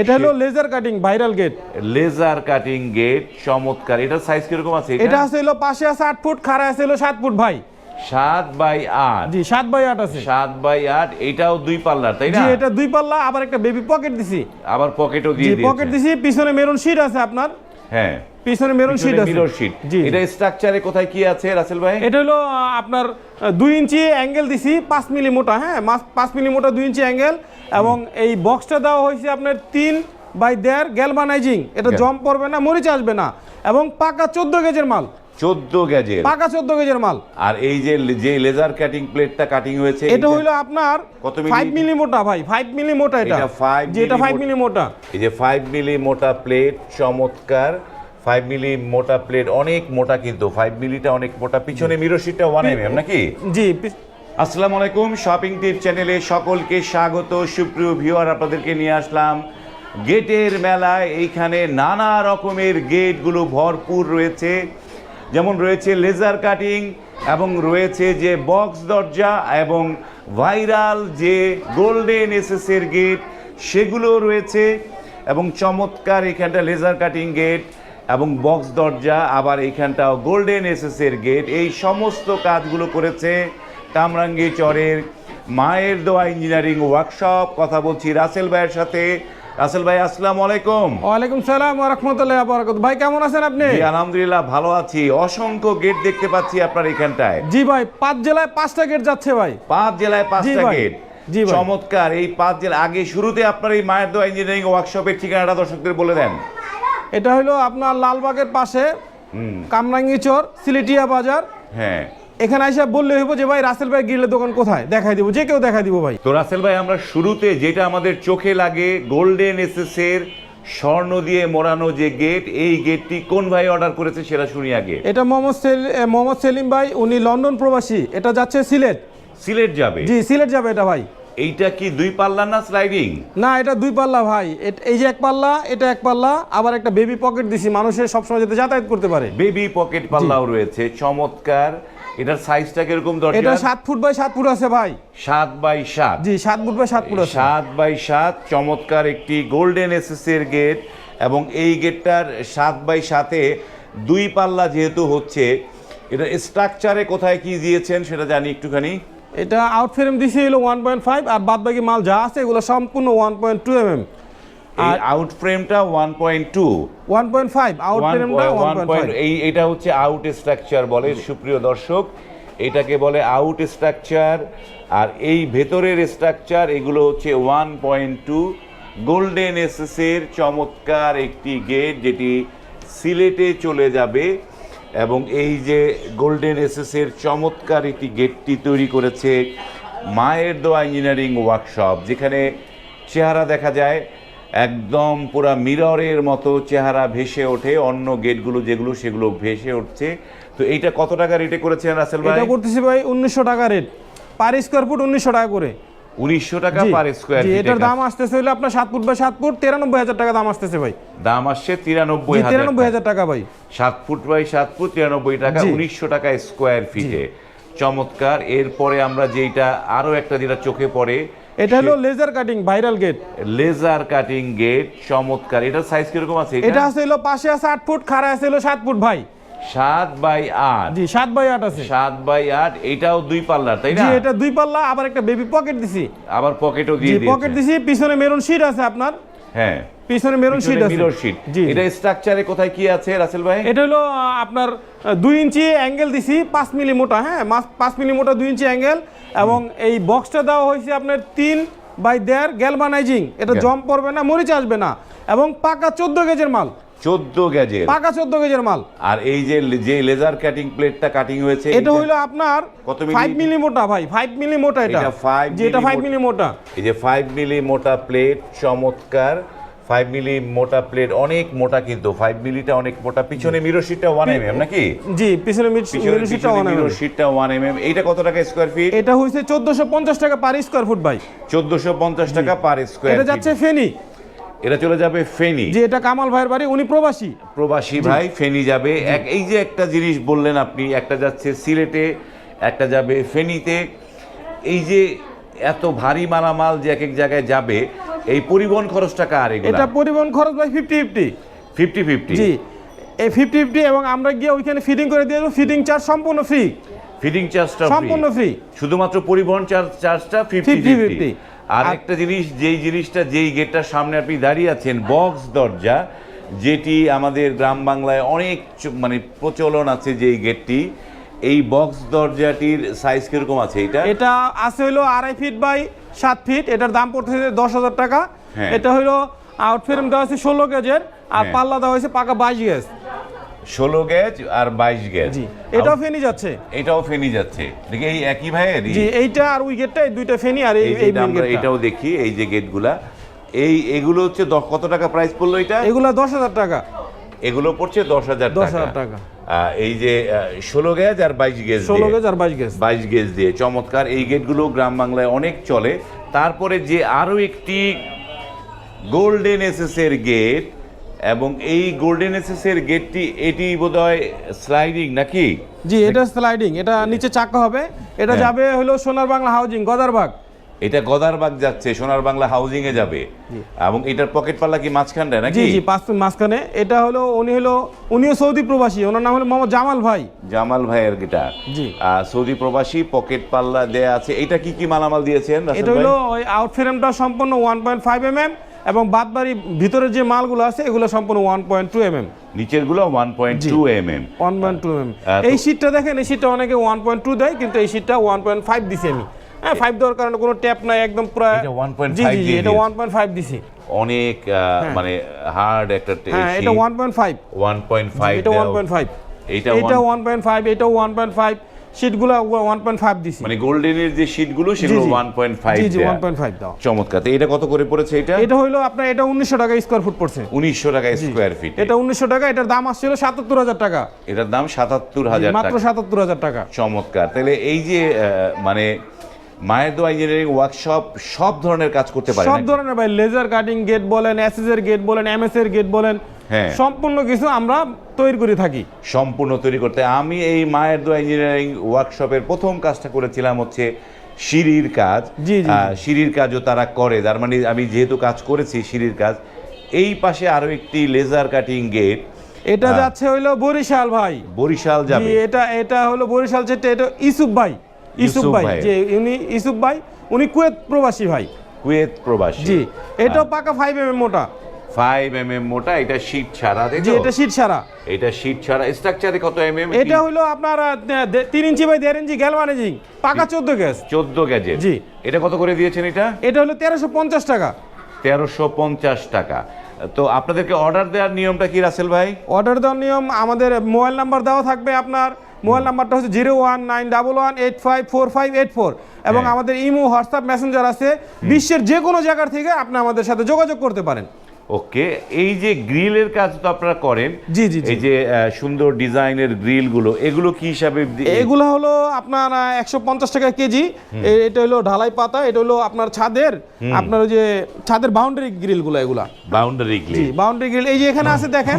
এটা হলো laser cutting viral gate laser cutting gate চমৎকার। এটা সাইজ কীরকম আছে? এটা আছে হলো পাশে আছে আট ফুট খাড়া আছে হলো সাত ফুট ভাই। সাত বাই আট। জি সাত বাই আট আছে। সাত বাই আট এটাও দুই পাল্লার তাই না? এটা দুই পাল্লা আবার একটা বেবি পকেট দিছি। আবার পকেটও দিয়ে পকেট দিছি পিছনে মেরুন শীট আছে আপনার। হ্যাঁ। পিছনে মেরুন শীট আছে। মিরর শীট এটা স্ট্রাকচারে কোথায় কি আছে রাসেল ভাই? এটা হলো আপনার আহ, দুই ইঞ্চি অ্যাঙ্গেল দিছি পাঁচ মিলি মোটা হ্যাঁ মাস- পাঁচ মিলি মোটা দুই ইঞ্চি অ্যাঙ্গেল এবং এই বক্সটা দেওয়া হয়েছে আপনার তিন বাই দেড় গ্যালভানাইজিং এটা জম পড়বে না মরিচ আসবে না। এবং পাকা চোদ্দ গেজের মাল। চোদ্দ গ্যাজের। পাকা চোদ্দ গেজের মাল। আর এই যে যে লেজার কাটিং প্লেটটা কাটিং হয়েছে এটা হইল আপনার কত মিলি? ফাইভ মিলি মোটা ভাই ফাইভ মিলি মোটা এটা। five এটা ফাইভ মিলি মোটা। এই যে ফাইভ মিলি মোটা প্লেট চমৎকার। ফাইভ মিলি মোটা প্লেট অনেক মোটা কিন্তু। ফাইভ মিলিটা অনেক মোটা। পিছনে মিরর শিটটা ওয়ান এম নাকি? জি আসসালামু আলাইকুম শপিং টিপ চ্যানেলে সকলকে স্বাগত। সুপ্রিয় ভিউয়ার আপনাদেরকে নিয়ে আসলাম গেটের মেলায়। এইখানে নানা রকমের গেটগুলো ভরপুর রয়েছে। যেমন রয়েছে লেজার কাটিং এবং রয়েছে যে বক্স দরজা এবং ভাইরাল যে গোল্ডেন এসএসের গেট সেগুলো রয়েছে এবং চমৎকার এখানটা লেজার কাটিং গেট এবং বক্স দরজা, আবার এইখানটাও গোল্ডেন এসএসের গেট এই সমস্ত কাজগুলো করেছে কামরাঙ্গি চরের মায়ের দোয়া ইঞ্জিনিয়ারিং ওয়ার্কশপ কথা বলছি রাসেল ভাইয়ের সাথে। রাসেল ভাই আসসালামু আলাইকুম। ওয়ালাইকুম সালাম রহমতুল্লাহ বারাকাত ভাই কেমন আছেন আপনি? জি, আলহামদুলিল্লাহ ভালো আছি। অসংখ্য গেট দেখতে পাচ্ছি আপনার এখানটায়। জি ভাই পাঁচ জেলায় পাঁচটা গেট যাচ্ছে ভাই। পাঁচ জেলায় পাঁচটা গেট জি ভাই। চমৎকার এই পাঁচ জেলা আগে শুরুতে আপনার এই মায়ের দোয়া ইঞ্জিনিয়ারিং ওয়ার্কশপের ঠিকানাটা দর্শকদের বলে দেন। এটা হলো আপনার লালবাগের পাশে হুম। কামরাঙ্গি চর সিলেটিয়া বাজার। হ্যাঁ। এখানে এসে বললে হইব যে ভাই রাসেল ভাই গিলের দোকান কোথায়? দেখাই দিব যে কেউ দেখাই দিব ভাই। তো রাসেল ভাই আমরা শুরুতে যেটা আমাদের চোখে লাগে গোল্ডেন এসএস এর স্বর্ণ দিয়ে মোড়ানো যে গেট এই গেটটি কোন ভাই অর্ডার করেছে সেটা শুনি আগে। এটা মোহাম্মদ সেল- এ, মোহাম্মদ সেলিম ভাই উনি লন্ডন প্রবাসী। এটা যাচ্ছে সিলেট। সিলেট যাবে? জি সিলেট যাবে এটা ভাই। এইটা কি দুই পাল্লা না স্লাইডিং না এটা দুই পাল্লা ভাই। এট- এই যে এক পাল্লা এটা এক পাল্লা আবার একটা বেবি পকেট দিছি। মানুষের সবসময় যাতে যাতায়াত করতে পারে। বেবি পকেট পাল্লাও রয়েছে। চমৎকার। এটার সাইজটা কীরকম দরকার এটা দরকার সাত ফুট বাই সাত ফুট আছে ভাই। সাত বাই সাত। জি সাত ফুট বাই সাত ফুট আছে। সাত বাই সাত চমৎকার একটি গোল্ডেন এসএস এর গেট এবং এই গেটটার সাত বাই সাতে দুই পাল্লা যেহেতু হচ্ছে এটা স্ট্রাকচারে কোথায় কি দিয়েছেন সেটা জানি একটুখানি। এটা আউট ফ্রেম দিছে হলো ওয়ান পয়েন্ট ফাইভ আর বাদ বাকি মাল যা আছে এগুলো সম্পূর্ণ ওয়ান পয়েন্ট এই আউট ফ্রেমটা one point two one point five out ফ্রেমটা ওয়ান পয়েন্ট ফাইভ এই এটা হচ্ছে আউট স্ট্রাকচার বলে সুপ্রিয় দর্শক। এটাকে বলে আউট স্ট্রাকচার আর এই ভেতরের স্ট্রাকচার এগুলো হচ্ছে one point two golden SS এর চমৎকার একটি গেট যেটি সিলেটে চলে যাবে। এবং এই যে গোল্ডেন এসএস এর চমৎকার একটি গেটটি তৈরি করেছে মায়ের দোয়া ইঞ্জিনিয়ারিং ওয়ার্কশপ যেখানে চেহারা দেখা যায়। একদম পুরা মিররের মতো চেহারা ভেসে ওঠে অন্য গেটগুলো যেগুলো সেগুলো ভেসে উঠছে। তো এইটা কত টাকা রেটে করেছেন রাসেল ভাই? এটা করতেছি ভাই উনিশশো টাকা রেট। পার স্কোয়ার ফুট উনিশশো টাকা করে। উনিশশো টাকা পার স্কোয়ার জি, এটার দাম আসতেছে হলো আপনার সাত ফুট বাই সাত ফুট তিরানব্বই হাজার টাকা দাম আসতেছে ভাই। দাম আসছে তিরানব্বই তিরানব্বই টাকা। হাজার টাকা ভাই। সাত ফুট বাই সাত ফুট তিরানব্বই টাকা। উনিশশো টাকা স্কোয়ার ফিটে। চমৎকার। এরপরে আমরা যেটা আরও একটা যেটা চোখে পড়ে এটা হলো laser cutting viral gate laser cutting gate চমৎকার। এটা সাইজ কীরকম আছে এটা? আছে হলো পাশে আছে 8 ফুট খাড়া আছে হলো সাত ফুট ভাই। সাত বাই 8 জি সাত বাই আট আছে। সাত বাই আট এটাও দুই পাল্লার তাই জি না এটা দুই পাল্লা আবার একটা বেবি পকেট দিছি। আবার পকেটও দিয়ে দিয়ে পকেট দিছি পিছনে মেরুন শীট আছে আপনার। হ্যাঁ। পিছনে মেরুন শীট আছে। মিরর শিট এটা স্ট্রাকচারে কোথায় কি আছে রাসেল ভাই? এটা হলো আপনার আহ, দুই ইঞ্চি অ্যাঙ্গেল দিছি পাঁচ মিলি মোটা হ্যাঁ মাস- পাঁচ মিলি মোটা দুই ইঞ্চি অ্যাঙ্গেল এবং এই বক্সটা দেওয়া হয়েছে আপনার তিন বাই দেয়ার গ্যালভানাইজিং এটা জম পড়বে না মরিচ আসবে না। এবং পাকা চোদ্দ গেজের মাল। চোদ্দ গ্যাজের পাকা চোদ্দ গেজের মাল। আর এই যে যে লেজার কাটিং প্লেটটা কাটিং হয়েছে এটা হইল আপনার কত মিলি? ফাইভ মিলি মোটা ভাই ফাইভ মিলি মোটা এটা এটা মিলি ফাইভ মোটা। মিলি মোটা এই যে ফাইভ মিলি মোটা প্লেট চমৎকার। ফাইভ মিলি মোটা প্লেট অনেক মোটা কিন্তু ফাইভ মিলিটা অনেক মোটা পিছনে মিরর শিটটা ওয়ান এম এম নাকি? জি পিছনে মিরর শীটটা মিরর শিটটা ওয়ান এম এম এইটা কত টাকা স্কোয়ার ফিট এটা হইছে চোদ্দশো পঞ্চাশ টাকা পার স্কোয়ার ফুট ভাই। চোদ্দশো পঞ্চাশ টাকা পার স্কোয়ার এটা যাচ্ছে ফেনি। এটা চলে যাবে ফেনি। যে এটা কামাল ভাইয়ের বাড়ি উনি প্রবাসী। প্রবাসী ভাই ফেনি যাবে। এক এই যে একটা জিনিস বললেন আপনি একটা যাচ্ছে সিলেটে একটা যাবে ফেনীতে। এই যে এত ভারী মালামাল যে এক এক জায়গায় যাবে এই পরিবহন খরচটা কার এটা পরিবহন খরচ ভাই ফিফটি ফিফটি ফিফটি ফিফটি জি এই ফিফটি ফিফটি এবং আমরা গিয়ে ওইখানে ফিটিং করে দিয়ে ফিটিং চার্জ সম্পূর্ণ ফ্রি ফিটিং চার্জটা সম্পূর্ণ ফ্রি শুধুমাত্র পরিবহন চার্জ চার্জটা ফিফটি ফিফটি আর আর- একটা জিনিস যেই জিনিসটা যেই গেটটার সামনে আপনি দাঁড়িয়ে আছেন বক্স দরজা যেটি আমাদের গ্রাম বাংলায় অনেক মানে প্রচলন আছে যেই গেটটি এই বক্স দরজাটির সাইজ কীরকম আছে এটা এটা আছে হলো আড়াই ফিট বাই সাত ফিট এটার দাম পড়তেছে দশ হাজার টাকা। হ্যাঁ। এটা হলো আউট ফ্রেম দেওয়া হয়েছে ষোলো গেজের আর হ্যাঁ। পাল্লা দেওয়া হয়েছে পাকা বাইশ গেজ ষোলো গেজ আর বাইশ গেজ এটাও ফেনি যাচ্ছে। এটাও ফেনি যাচ্ছে। দেখি এই একই ভাইয়ের? জি এইটা আর ওই গেটটা এই দুইটা ফেনি আর এই আমরা এটাও দেখি এই যে গেটগুলা এই এগুলো হচ্ছে কত টাকা প্রাইস পড়ল এটা? এগুলা দশ হাজার টাকা। এগুলো পড়ছে দশ হাজার 10,000 টাকা। এই যে ষোলো গেজ আর বাইশ গেজ ষোলো গেজ আর বাইশ গেজ। বাইশ গেজ দিয়ে। চমৎকার এই গেটগুলো গ্রাম বাংলায় অনেক চলে। তারপরে যে আরও একটি গোল্ডেন এসএস এর গেট এবং এই গোল্ডেন এসএস এর গেটটি এটি বোধহয় স্লাইডিং নাকি? জি এটা স্লাইডিং এটা নিচে চাকা হবে। এটা হ্যাঁ। যাবে হলো সোনার বাংলা হাউজিং গদারবাগ। এটা গদারবাগ যাচ্ছে সোনার বাংলা হাউজিং এ যাবে। এবং এটার পকেট পাল্লা কি মাঝখানটায় জি নাকি জি ফুট মাঝখানে। এটা হলো উনি হলো উনিও সৌদি প্রবাসী ওনার নাম হলো মোহাম্মদ জামাল ভাই। জামাল ভাইয়ের গেটা জি। সৌদি প্রবাসী পকেট পাল্লা দেয়া আছে। এটা কি কি মালামাল দিয়েছেন এটা হলো ওই আউট ফ্রেমটা সম্পূর্ণ one point five M M এবং বাদ বাড়ি ভিতরের যে মালগুলো আছে এগুলো সম্পূর্ণ one point two M M নিচেরগুলো one point two M M one point two M আহ, তো- এই শীটটা দেখেন এই শীটটা অনেকে ওয়ান পয়েন্ট টু দেয় কিন্তু এই শীটটা ওয়ান পয়েন্ট ফাইভ দিছি আমি। হ্যাঁ ফাইভ দেওয়ার কারণে কোনো ট্যাপ নাই একদম পুরো জি জি এটা ওয়ান পয়েন্ট ফাইভ দিছি অনেক মানে হার্ড একটা হ্যাঁ এটা one point five one point five এটা ওয়ান পয়েন্ট ফাইভ এটা one- ওয়ান পয়েন্ট ফাইভ এটা ওয়ান পয়েন্ট ফাইভ শীটগুলো ওয়ান পয়েন্ট ফাইভ দিছি মানে গোল্ডেনের যে শীটগুলো সেগুলো জি, জি। ওয়ান পয়েন্ট ফাইভ জি জি ওয়ান পয়েন্ট ফাইভ দাও চমৎকার তো এটা কত করে পড়েছে এটা এটা হইল আপনার এটা উনিশশো টাকা স্কোয়ার ফুট পড়ছে উনিশশো টাকা স্কোয়ার ফিট এটা উনিশশো টাকা এটার দাম আসছিল সাতাত্তর হাজার টাকা এটার দাম সাতাত্তর হাজার মাত্র টাকা সাতাত্তর হাজার টাকা চমৎকার তাহলে এই যে মানে মায়ের দোয়া ইঞ্জিনিয়ারিং ওয়ার্কশপ সব ধরনের কাজ করতে পারে সব ধরনের ভাই লেজার কাটিং গেট বলেন এসএস এর গেট বলেন এমএস এর গেট বলেন হ্যাঁ। সম্পূর্ণ কিছু আমরা তৈরি করে থাকি। সম্পূর্ণ তৈরি করতে। আমি এই মায়ের দোয়া ইঞ্জিনিয়ারিং ওয়ার্কশপের প্রথম কাজটা করেছিলাম হচ্ছে সিঁড়ির কাজ। সিঁড়ির কাজও তারা করে। তার মানে আমি যেহেতু কাজ করেছি সিঁড়ির কাজ এই পাশে আরও একটি লেজার কাটিং গেট এটা। যাচ্ছে হইল বরিশাল ভাই। বরিশাল যাবে। এটা এটা হলো বরিশাল যেটা এটা ইসুফ ভাই। ইসুফ ভাই। যে উনি ইসুফ ভাই উনি কুয়েত প্রবাসী ভাই। কুয়েত প্রবাসী। জি এটাও হ্যাঁ। পাকা ফাইভ এম মোটা। ফাইভ এম এম মোটা এটা শীট ছাড়া জি এটা শীট ছাড়া। এটা শীট ছাড়া স্ট্রাকচারে কত এম এম এটা হলো আপনার তিন ইঞ্চি বাই দেড় ইঞ্চি গ্যালভানিজিং পাকা চোদ্দ গ্যাস চোদ্দ গ্যাজেট জি। এটা কত করে দিয়েছেন এটা? এটা হলো তেরোশো পঞ্চাশ টাকা। তেরোশো পঞ্চাশ টাকা। তো আপনাদেরকে অর্ডার দেওয়ার নিয়মটা কি রাসেল ভাই? অর্ডার দেওয়ার নিয়ম আমাদের মোবাইল নাম্বার দেওয়া থাকবে আপনার মোবাইল নাম্বারটা হচ্ছে zero one nine double one eight five four five eight four এবং হ্যাঁ। আমাদের ইমো হোয়াটসঅ্যাপ মেসেঞ্জার আছে। বিশ্বের যে কোনো জায়গার থেকে আপনি আমাদের সাথে যোগাযোগ করতে পারেন। ওকে এই যে গ্রিলের কাজ তো আপনারা করেন। জি, জি। এই যে সুন্দর ডিজাইনের গ্রিলগুলো এগুলো কি হিসাবে এগুলো হলো আপনার একশো পঞ্চাশ টাকা কেজি। এটা হলো ঢালাই পাতা এটা হলো আপনার ছাদের আপনার ওই যে ছাদের বাউন্ডারি গ্রিলগুলো এগুলা। বাউন্ডারি গ্রিল বাউন্ডারি গ্রিল এই যে এখানে আছে দেখেন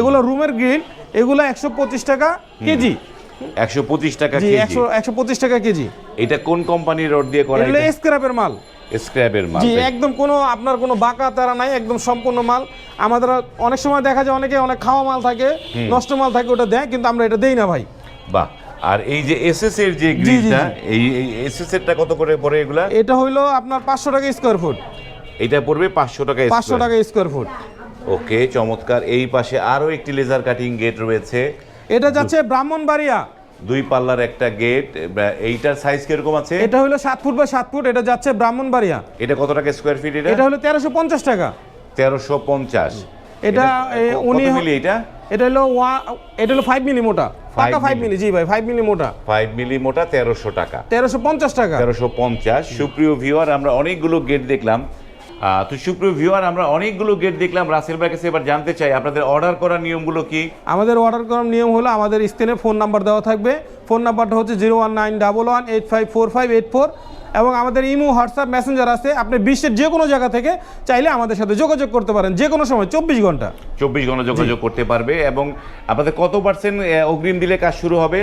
এগুলো রুমের গ্রিল এগুলো একশো পঁচিশ টাকা কেজি। একশো পঁচিশ টাকা কেজি। একশো একশো পঁচিশ টাকা কেজি। এটা কোন কোম্পানির রড দিয়ে করা? এটা স্ক্র্যাপের মাল। স্ক্র্যাপের মাল জি একদম কোনো আপনার কোনো বাঁকা তারা নাই একদম সম্পূর্ণ মাল। আমাদের অনেক সময় দেখা যায় অনেকে অনেক খাওয়া মাল থাকে নষ্ট মাল থাকে ওটা দেয় কিন্তু আমরা এটা দেই না ভাই। বাহ। আর এই যে এসএস এর যে জি, গ্রিলটা এই এসএস এরটা কত করে পড়ে এগুলা? এটা হইল আপনার পাঁচশো টাকা স্কোয়ার ফুট এটা পড়বে পাঁচশো টাকা পাঁচশো টাকা স্কোয়ার ফুট ওকে চমৎকার। এই পাশে আরও একটি লেজার কাটিং গেট রয়েছে। এটা যাচ্ছে ব্রাহ্মণবাড়িয়া। দুই পাল্লার একটা গেট এইটার সাইজ কীরকম আছে? এটা হলো সাত ফুট বা সাত ফুট এটা যাচ্ছে ব্রাহ্মণবাড়িয়া। এটা কত টাকা স্কোয়ার ফিট এটা? এটা হলো তেরোশো পঞ্চাশ টাকা। তেরোশো পঞ্চাশ। এটা উনি মিলি এটা? এটা হলো ওয়া- এটা হলো ফাইভ মিলি মোটা। পাকা ফাইভ মিলি জি ভাই ফাইভ মিলি মোটা। ফাইভ মিলি মোটা তেরোশো টাকা। তেরোশো পঞ্চাশ টাকা। তেরোশো পঞ্চাশ। সুপ্রিয় ভিউয়ার আমরা অনেকগুলো গেট দেখলাম। তো সুপ্রিয় ভিউয়ার আমরা অনেকগুলো গেট দেখলাম। রাসেল ভাই কাছে এবার জানতে চাই, আপনাদের অর্ডার করার নিয়মগুলো কি? আমাদের অর্ডার করার নিয়ম হলো আমাদের স্ক্রিনে ফোন নাম্বার দেওয়া থাকবে। ফোন নাম্বারটা হচ্ছে zero one nine double one eight five four five eight four এবং আমাদের ইমো হোয়াটসঅ্যাপ মেসেঞ্জার আছে। আপনি বিশ্বের যে কোনো জায়গা থেকে চাইলে আমাদের সাথে যোগাযোগ করতে পারেন। যে কোনো সময় চব্বিশ ঘণ্টা। চব্বিশ ঘণ্টা যোগাযোগ করতে পারবে এবং আপনাদের কত পার্সেন্ট অগ্রিম দিলে কাজ শুরু হবে?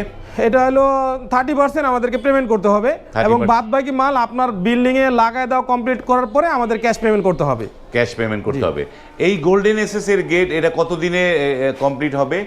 এটা হলো থার্টি পার্সেন্ট আমাদেরকে পেমেন্ট করতে হবে। এবং বাদ বাকি মাল আপনার বিল্ডিংয়ে লাগায় দেওয়া কমপ্লিট করার পরে আমাদের ক্যাশ পেমেন্ট করতে হবে। ক্যাশ পেমেন্ট করতে হবে। এই গোল্ডেন এসএস এর গেট এটা কতদিনে কমপ্লিট হবে?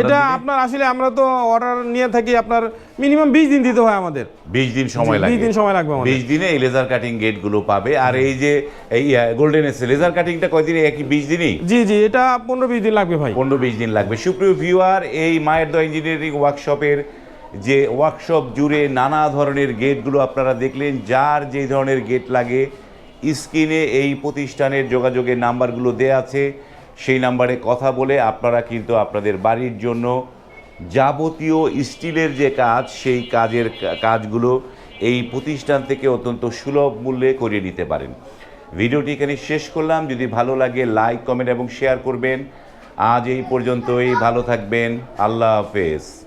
এটা আপনার আসলে আমরা তো অর্ডার নিয়ে থাকি আপনার মিনিমাম বিশ দিন দিতে হয় আমাদের। বিশ দিন সময় লাগে। 20 দিন সময় লাগবে আমাদের। বিশ দিনে এই লেজার কাটিং গেটগুলো পাবে। আর এই যে এই গোল্ডেন এসে লেজার কাটিংটা কয়দিনে? একই বিশ দিনই? জি জি এটা পনেরো বিশ দিন লাগবে ভাই। পনেরো বিশ দিন লাগবে। সুপ্রিয় ভিউয়ার এই মায়ের দ ইঞ্জিনিয়ারিং ওয়ার্কশপের যে ওয়ার্কশপ জুড়ে নানা ধরনের গেটগুলো আপনারা দেখলেন যার যে ধরনের গেট লাগে স্ক্রিনে এই প্রতিষ্ঠানের যোগাযোগের নাম্বারগুলো দেয়া আছে। সেই নাম্বারে কথা বলে আপনারা কিন্তু আপনাদের বাড়ির জন্য যাবতীয় স্টিলের যে কাজ, সেই কাজের কাজগুলো এই প্রতিষ্ঠান থেকে অত্যন্ত সুলভ মূল্যে করিয়ে নিতে পারেন। ভিডিওটি এখানে শেষ করলাম। যদি ভালো লাগে, লাইক, কমেন্ট এবং শেয়ার করবেন। আজ এই পর্যন্তই। ভালো থাকবেন। আল্লাহ হাফেজ।